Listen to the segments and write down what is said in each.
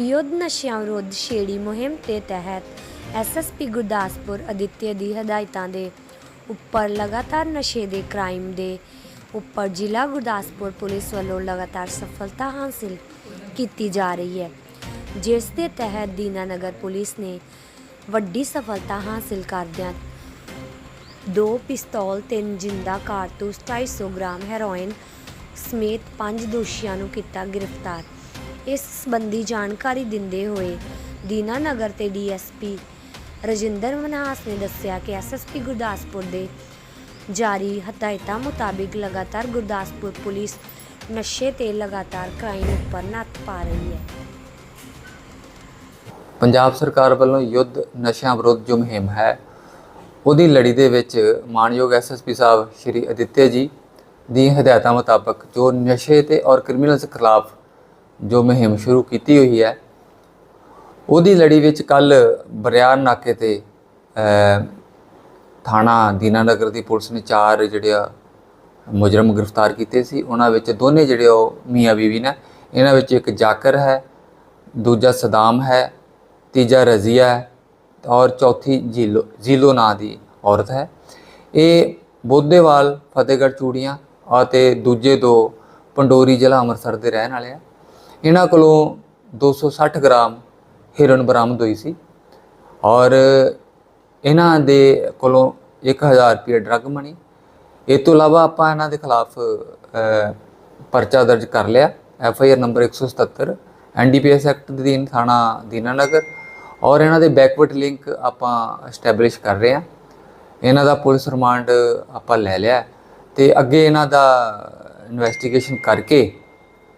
ਯੁੱਧ ਨਸ਼ਿਆਂ ਵਿਰੁੱਧ ਛੇੜੀ ਮੁਹਿੰਮ ਦੇ ਤਹਿਤ ਐਸਐਸਪੀ ਗੁਰਦਾਸਪੁਰ ਅਦਿੱਤਿਆ ਦੀ ਹਦਾਇਤਾਂ ਦੇ ਉੱਪਰ ਲਗਾਤਾਰ ਨਸ਼ੇ ਦੇ ਕ੍ਰਾਈਮ ਦੇ ਉੱਪਰ ਜ਼ਿਲ੍ਹਾ ਗੁਰਦਾਸਪੁਰ ਪੁਲਿਸ ਵੱਲੋਂ ਲਗਾਤਾਰ ਸਫਲਤਾ ਹਾਸਲ ਕੀਤੀ ਜਾ ਰਹੀ ਹੈ, ਜਿਸ ਦੇ ਤਹਿਤ ਦੀਨਾਨਗਰ ਪੁਲਿਸ ਨੇ ਵੱਡੀ ਸਫਲਤਾ ਹਾਸਲ ਕਰਦਿਆਂ ਦੋ ਪਿਸਤੌਲ, ਤਿੰਨ ਜਿੰਦਾ, ਕਾਰਤੂਸ 250 ਗ੍ਰਾਮ ਹੈਰੋਇਨ ਸਮੇਤ ਪੰਜ ਦੋਸ਼ੀਆਂ ਨੂੰ ਕੀਤਾ ਗ੍ਰਿਫਤਾਰ। ਇਸ ਸੰਬੰਧੀ ਜਾਣਕਾਰੀ ਦਿੰਦੇ ਹੋਏ ਦੀਨਾ ਨਗਰ ਤੇ ਡੀਐਸਪੀ ਰਜਿੰਦਰ ਮਨਹਾਸ ਨੇ ਦੱਸਿਆ ਕਿ ਐਸਐਸਪੀ ਗੁਰਦਾਸਪੁਰ ਦੇ ਜਾਰੀ ਹਦਾਇਤਾਂ ਮੁਤਾਬਿਕ ਲਗਾਤਾਰ ਗੁਰਦਾਸਪੁਰ ਪੁਲਿਸ ਨਸ਼ੇ ਤੇ ਲਗਾਤਾਰ ਕ੍ਰਾਈਮ ਉੱਪਰ ਨੱਥ ਪਾ ਰਹੀ ਹੈ। ਪੰਜਾਬ ਸਰਕਾਰ ਵੱਲੋਂ ਯੁੱਧ ਨਸ਼ਿਆਂ ਵਿਰੁੱਧ ਜੋ ਮੁਹਿੰਮ ਹੈ। ਉਹਦੀ ਲੜੀ ਦੇ ਵਿੱਚ ਮਾਨਯੋਗ ਐਸਐਸਪੀ ਸਾਹਿਬ ਸ਼੍ਰੀ ਅਦਿੱਤਿਆ ਜੀ ਦੀ ਹਦਾਇਤਾਂ ਮੁਤਾਬਕ ਜੋ ਨਸ਼ੇ ਤੇ ਔਰ ਕ੍ਰਿਮੀਨਲਸ ਖਿਲਾਫ ਜੋ ਮੁਹਿੰਮ ਸ਼ੁਰੂ ਕੀਤੀ ਹੋਈ ਹੈ, ਉਹਦੀ ਲੜੀ ਵਿੱਚ ਕੱਲ ਬਰਿਆਰ ਨਾਕੇ ਤੇ ਥਾਣਾ ਦੀਨਾਨਗਰ ਦੀ ਪੁਲਿਸ ਨੇ ਚਾਰ ਜਿਹੜੇ ਆ ਮੁਜਰਮ ਗ੍ਰਿਫਤਾਰ ਕੀਤੇ ਸੀ। ਉਹਨਾਂ ਵਿੱਚ ਦੋਨੇ ਜਿਹੜੇ ਉਹ ਮੀਆਂ ਬੀਵੀ ਨੇ। ਇਹਨਾਂ ਵਿੱਚ ਇੱਕ ਜਾਕਰ ਹੈ, ਦੂਜਾ ਸਦਾਮ ਹੈ, ਤੀਜਾ ਰਜ਼ੀਆ ਹੈ ਔਰ ਚੌਥੀ ਜੀਲੋ ਜੀਲੋ ਨਾਂ ਦੀ ਔਰਤ ਹੈ। ਇਹ ਬੋਧੇਵਾਲ, ਫਤਿਹਗੜ੍ਹ ਚੂੜੀਆਂ ਅਤੇ ਦੂਜੇ ਦੋ ਪੰਡੋਰੀ ਜ਼ਿਲ੍ਹਾ ਅੰਮ੍ਰਿਤਸਰ ਦੇ ਰਹਿਣ ਵਾਲੇ ਆ। ਇਹਨਾਂ ਕੋਲੋਂ 260 ਗ੍ਰਾਮ ਹੀਰੋਇਨ ਬਰਾਮਦ ਹੋਈ ਸੀ ਔਰ ਇਹਨਾਂ ਦੇ ਕੋਲੋਂ 1000 ਰੁਪਏ ਡਰੱਗ ਮਣੀ ਇਹ ਤੋਂ ਇਲਾਵਾ ਆਪਾਂ ਇਹਨਾਂ ਦੇ ਖਿਲਾਫ ਪਰਚਾ ਦਰਜ ਕਰ ਲਿਆ F I R number 177 NDPS act ਦੇ ਅਧੀਨ ਥਾਣਾ ਦੀਨਾਨਗਰ ਔਰ ਇਹਨਾਂ ਦੇ ਬੈਕਵਰਡ ਲਿੰਕ ਆਪਾਂ ਐਸਟੈਬਲਿਸ਼ ਕਰ ਰਹੇ ਹਾਂ। ਇਹਨਾਂ ਦਾ ਪੁਲਿਸ ਰਿਮਾਂਡ ਆਪਾਂ ਲੈ ਲਿਆ ਤੇ ਅੱਗੇ ਇਹਨਾਂ ਦਾ ਇਨਵੈਸਟੀਗੇਸ਼ਨ ਕਰਕੇ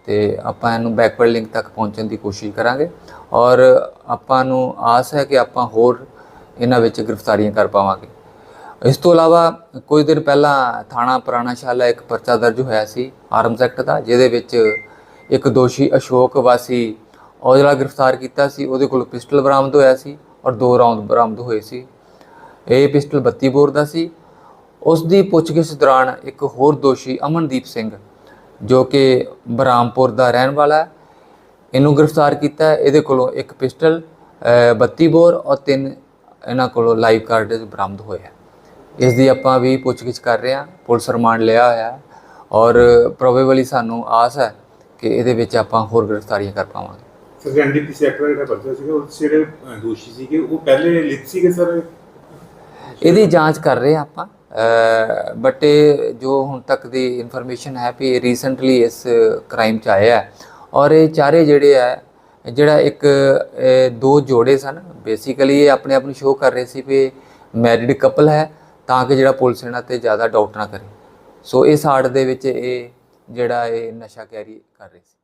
ਤੇ ਆਪਾਂ ਇਹਨੂੰ ਬੈਕਵਰਡ ਲਿੰਕ ਤੱਕ ਪਹੁੰਚਣ ਦੀ ਕੋਸ਼ਿਸ਼ ਕਰਾਂਗੇ। ਔਰ ਆਪਾਂ ਨੂੰ ਆਸ ਹੈ ਕਿ ਆਪਾਂ ਹੋਰ ਇਹਨਾਂ ਵਿੱਚ ਗ੍ਰਿਫਤਾਰੀਆਂ ਕਰ ਪਾਵਾਂਗੇ। ਇਸ ਤੋਂ ਇਲਾਵਾ ਕੁਝ ਦਿਨ ਪਹਿਲਾਂ ਥਾਣਾ ਪੁਰਾਣਾਸ਼ਾਲਾ ਇੱਕ ਪਰਚਾ ਦਰਜ ਹੋਇਆ ਸੀ ਆਰਮਸ ਐਕਟ ਦਾ, ਜਿਹਦੇ ਵਿੱਚ ਇੱਕ ਦੋਸ਼ੀ ਅਸ਼ੋਕ ਵਾਸੀ ਔਜਲਾ ਗ੍ਰਿਫਤਾਰ ਕੀਤਾ ਸੀ, ਉਹਦੇ ਕੋਲ ਪਿਸਟਲ ਬਰਾਮਦ ਹੋਇਆ ਸੀ ਔਰ ਦੋ ਰਾਉਂਡ ਬਰਾਮਦ ਹੋਏ ਸੀ। ਇਹ ਪਿਸਟਲ 32 ਬੋਰ ਦਾ ਸੀ। ਉਸ ਦੀ ਪੁੱਛਗਿੱਛ ਦੌਰਾਨ ਇੱਕ ਹੋਰ ਦੋਸ਼ੀ ਅਮਨਦੀਪ ਸਿੰਘ ਜੋ ਕਿ ਬਰਾਮਪੁਰ ਦਾ ਰਹਿਣ ਵਾਲਾ ਹੈ। ਇਹਨੂੰ ਗ੍ਰਿਫਤਾਰ ਕੀਤਾ ਹੈ। ਇਹਦੇ ਕੋਲੋਂ ਇੱਕ ਪਿਸਟਲ ਅ, 32 ਬੋਰ ਔਰ ਤਿੰਨ ਇਹਨਾਂ ਕੋਲੋਂ ਲਾਈਵ ਕਾਰਡ ਬਰਾਮਦ ਹੋਏ ਹੈ। ਇਸ ਦੀ ਆਪਾਂ ਵੀ ਪੁੱਛਗਿੱਛ ਕਰ ਰਹੇ ਹਾਂ। ਪੁਲਿਸ ਰਿਮਾਂਡ ਲਿਆ ਹੋਇਆ ਔਰ ਪ੍ਰੋਬੇਬਲੀ ਸਾਨੂੰ ਆਸ ਹੈ ਕਿ ਇਹਦੇ ਵਿੱਚ ਆਪਾਂ ਹੋਰ ਗ੍ਰਿਫਤਾਰੀਆਂ ਕਰ ਪਾਵਾਂਗੇ। ਸਰ ਐਨਡੀਪੀਸੀ ਐਕਟ ਦਾ ਜਿਹੜਾ ਪਰਚਾ ਸੀਗਾ ਉਹ ਜਿਹੜੇ ਦੋਸ਼ੀ ਸੀਗੇ ਉਹ ਪਹਿਲੇ ਲਿਖ ਸੀਗੇ ਸਰ? ਇਹਦੀ ਜਾਂਚ ਕਰ ਰਹੇ ਆਪਾਂ। ਬਟ ਇਹ ਜੋ ਹੁਣ ਤੱਕ ਦੀ ਇਨਫੋਰਮੇਸ਼ਨ ਹੈ ਵੀ ਰੀਸੈਂਟਲੀ ਇਸ ਕ੍ਰਾਈਮ ਚ ਆਇਆ ਹੈ ਔਰ ਇਹ ਚਾਰੇ ਜਿਹੜੇ ਹੈ, ਜਿਹੜਾ ਇੱਕ ਦੋ ਜੋੜੇ ਸਨ ਬੇਸਿਕਲੀ ਇਹ ਆਪਣੇ ਆਪ ਨੂੰ ਸ਼ੋਅ ਕਰ ਰਹੇ ਸੀ ਵੀ ਮੈਰਿਡ ਕਪਲ ਹੈ ਤਾਂ ਕਿ ਜਿਹੜਾ ਪੁਲਿਸ ਇਹਨਾਂ ਤੇ ਜ਼ਿਆਦਾ ਡਾਊਟ ਨਾ ਕਰੇ। ਸੋ ਇਸ ਆੜ ਦੇ ਵਿੱਚ ਇਹ ਜਿਹੜਾ ਇਹ ਨਸ਼ਾ ਕੈਰੀ ਕਰ ਰਹੇ ਸੀ।